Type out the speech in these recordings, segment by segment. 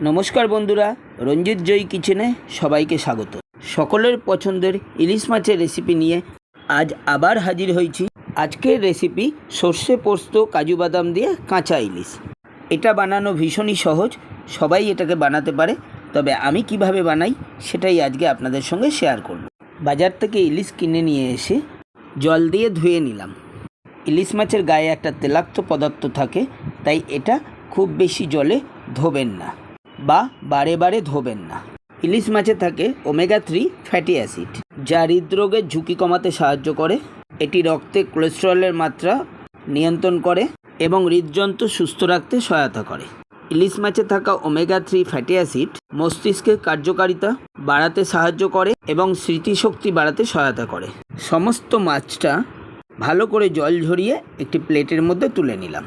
নমস্কার বন্ধুরা, রঞ্জিত জয়ী কিচেনে সবাইকে স্বাগত। সকলের পছন্দের ইলিশ মাছের রেসিপি নিয়ে আজ আবার হাজির হয়েছি। আজকের রেসিপি সর্ষে পোস্ত কাজু বাদাম দিয়ে কাঁচা ইলিশ। এটা বানানো ভীষণই সহজ, সবাই এটাকে বানাতে পারে। তবে আমি কীভাবে বানাই সেটাই আজকে আপনাদের সঙ্গে শেয়ার করব। বাজার থেকে ইলিশ কিনে নিয়ে এসে জল দিয়ে ধুয়ে নিলাম। ইলিশ মাছের গায়ে একটা তেলাক্ত পদার্থ থাকে, তাই এটা খুব বেশি জলে ধোবেন না। বা বারে বারে ধোবেন না। ইলিশ মাছে থাকে ওমেগা থ্রি ফ্যাটি অ্যাসিড যা হৃদরোগের ঝুঁকি কমাতে সাহায্য করে। এটি রক্তে কোলেস্টেরলের মাত্রা নিয়ন্ত্রণ করে এবং হৃদযন্ত্র সুস্থ রাখতে সহায়তা করে। ইলিশ মাছে থাকা ওমেগা থ্রি ফ্যাটি অ্যাসিড মস্তিষ্কের কার্যকারিতা বাড়াতে সাহায্য করে এবং স্মৃতিশক্তি বাড়াতে সহায়তা করে। সমস্ত মাছটা ভালো করে জল ঝরিয়ে একটি প্লেটের মধ্যে তুলে নিলাম।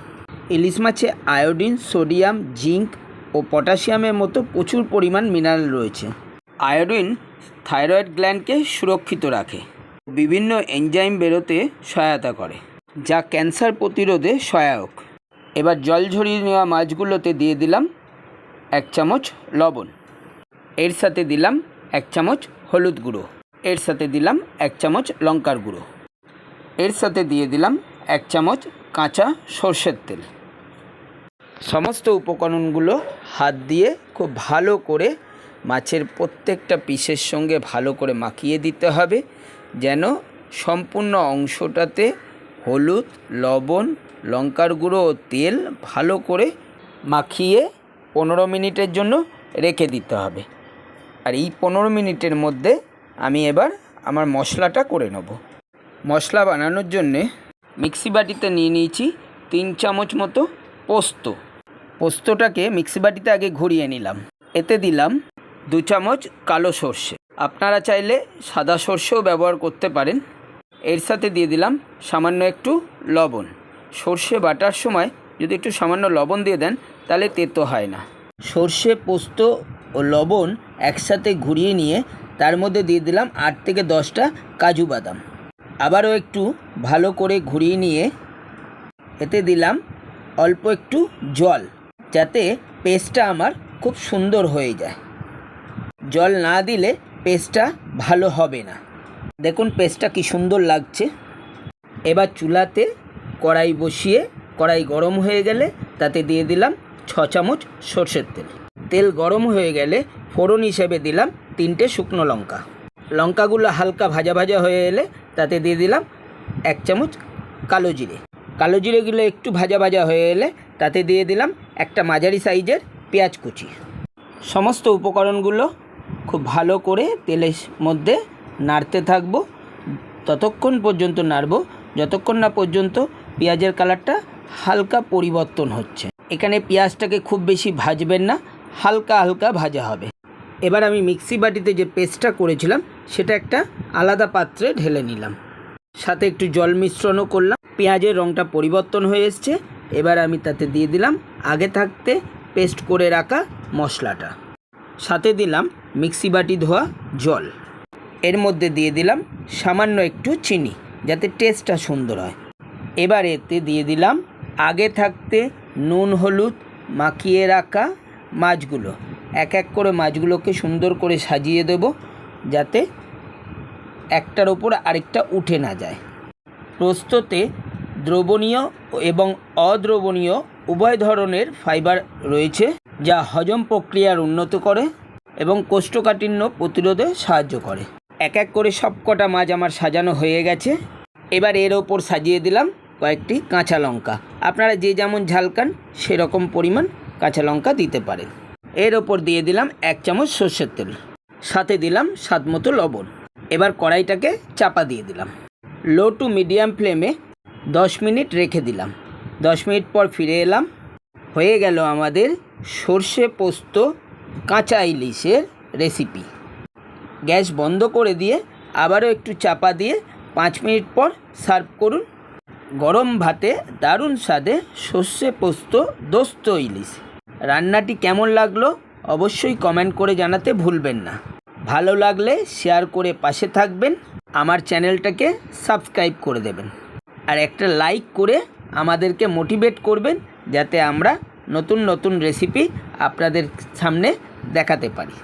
ইলিশ মাছে আয়োডিন সোডিয়াম জিঙ্ক ও পটাশিয়ামের মতো প্রচুর পরিমাণ মিনারেল রয়েছে। আয়োডিন থাইরয়েড গ্ল্যান্ডকে সুরক্ষিত রাখে। বিভিন্ন এনজাইম বেরোতে সহায়তা করে, যা ক্যান্সার প্রতিরোধে সহায়ক। এবার জল ঝরিয়ে নেওয়া মাছগুলোতে দিয়ে দিলাম এক চামচ লবণ। এর সাথে দিলাম এক চামচ হলুদ গুঁড়ো। এর সাথে দিলাম এক চামচ লঙ্কার গুঁড়ো। এর সাথে দিয়ে দিলাম এক চামচ কাঁচা সর্ষের তেল। সমস্ত উপকরণগুলো হাত দিয়ে খুব ভালো করে মাছের প্রত্যেকটা পিসের সঙ্গে ভালো করে মাখিয়ে দিতে হবে, যেন সম্পূর্ণ অংশটাতে হলুদ, লবণ, লঙ্কার গুঁড়ো ও তেল ভালো করে মাখিয়ে পনেরো মিনিটের জন্য রেখে দিতে হবে। আর এই পনেরো মিনিটের মধ্যে আমি এবার আমার মশলাটা করে নেব। মশলা বানানোর জন্যে মিক্সি বাটিতে নিয়ে নিয়েছি তিন চামচ মতো পোস্ত। পোস্তটাকে মিক্সি বাটিতে আগে ঘুরিয়ে নিলাম। এতে দিলাম দু চামচ কালো সর্ষে। আপনারা চাইলে সাদা সর্ষেও ব্যবহার করতে পারেন। এর সাথে দিয়ে দিলাম সামান্য একটু লবণ। সর্ষে বাটার সময় যদি একটু সামান্য লবণ দিয়ে দেন, তাহলে তেতো হয় না। সর্ষে, পোস্ত ও লবণ একসাথে ঘুরিয়ে নিয়ে তার মধ্যে দিয়ে দিলাম আট থেকে দশটা কাজু বাদাম। আবারও একটু ভালো করে ঘুরিয়ে নিয়ে এতে দিলাম অল্প একটু জল। যাতে পেস্টটা আমার খুব সুন্দর হয়ে যায়। জল না দিলে পেস্টটা ভালো হবে না। দেখুন পেস্টটা কি সুন্দর লাগছে। এবার চুলাতে কড়াই বসিয়ে, কড়াই গরম হয়ে গেলে তাতে দিয়ে দিলাম ছ চামচ সর্ষের তেল। তেল গরম হয়ে গেলে ফোড়ন হিসেবে দিলাম তিনটে শুকনো লঙ্কা। লঙ্কাগুলো হালকা ভাজা ভাজা হয়ে এলে তাতে দিয়ে দিলাম এক চামচ কালো জিরে। কালো জিরেগুলো একটু ভাজা ভাজা হয়ে এলে তাতে দিয়ে দিলাম একটা মাঝারি সাইজের পেঁয়াজ কুচি। সমস্ত উপকরণগুলো খুব ভালো করে তেলের মধ্যে নাড়তে থাকব। ততক্ষণ পর্যন্ত নাড়ব। যতক্ষণ না পর্যন্ত পেঁয়াজের কালারটা হালকা পরিবর্তন হচ্ছে। এখানে পেঁয়াজটাকে খুব বেশি ভাজবেন না, হালকা হালকা ভাজা হবে। এবার আমি মিক্সি বাটিতে যে পেস্টটা করেছিলাম, সেটা একটা আলাদা পাত্রে ঢেলে নিলাম। সাথে একটু জল মিশ্রণও করলাম। পেঁয়াজের রঙটা পরিবর্তন হয়ে এসছে। এবার আমি তাতে দিয়ে দিলাম আগে থাকতে পেস্ট করে রাখা মশলাটা। সাথে দিলাম মিক্সি বাটি ধোয়া জল। এর মধ্যে দিয়ে দিলাম সামান্য একটু চিনি যাতে টেস্টটা সুন্দর হয়। এবার এতে দিয়ে দিলাম আগে থাকতে নুন, হলুদ মাখিয়ে রাখা মাছগুলো। এক এক করে মাছগুলোকে সুন্দর করে সাজিয়ে দেব যাতে একটার ওপর আরেকটা উঠে না যায়। প্রস্তুতে দ্রবণীয় এবং অদ্রবণীয় উভয় ধরনের ফাইবার রয়েছে, যা হজম প্রক্রিয়ার উন্নত করে এবং কোষ্ঠকাঠিন্য প্রতিরোধে সাহায্য করে। এক এক করে সব কটা মাছ আমার সাজানো হয়ে গেছে। এবার এর ওপর সাজিয়ে দিলাম কয়েকটি কাঁচা লঙ্কা। আপনারা যে যেমন ঝালকান সেরকম পরিমাণ কাঁচা লঙ্কা দিতে পারেন। এর ওপর দিয়ে দিলাম এক চামচ সর্ষের তেল। সাথে দিলাম স্বাদ মতো লবণ। এবার কড়াইটাকে চাপা দিয়ে দিলাম। লো টু মিডিয়াম ফ্লেমে দশ মিনিট রেখে দিলাম। দশ মিনিট পর ফিরে এলাম। হয়ে গেল আমাদের সর্ষে পোস্ত কাঁচা ইলিশের রেসিপি গ্যাস বন্ধ করে দিয়ে আবারও একটু চাপা দিয়ে পাঁচ মিনিট পর সার্ভ করুন। গরম ভাতে দারুণ স্বাদে সর্ষে পোস্ত, দোস্ত ইলিশ। রান্নাটি কেমন লাগল অবশ্যই কমেন্ট করে জানাতে ভুলবেন না। ভালো লাগলে শেয়ার করে পাশে থাকবেন। আমার চ্যানেলটাকে সাবস্ক্রাইব করে দেবেন। আর একটা লাইক করে আমাদেরকে মোটিভেট করবেন যাতে আমরা নতুন নতুন রেসিপি আপনাদের সামনে দেখাতে পারি।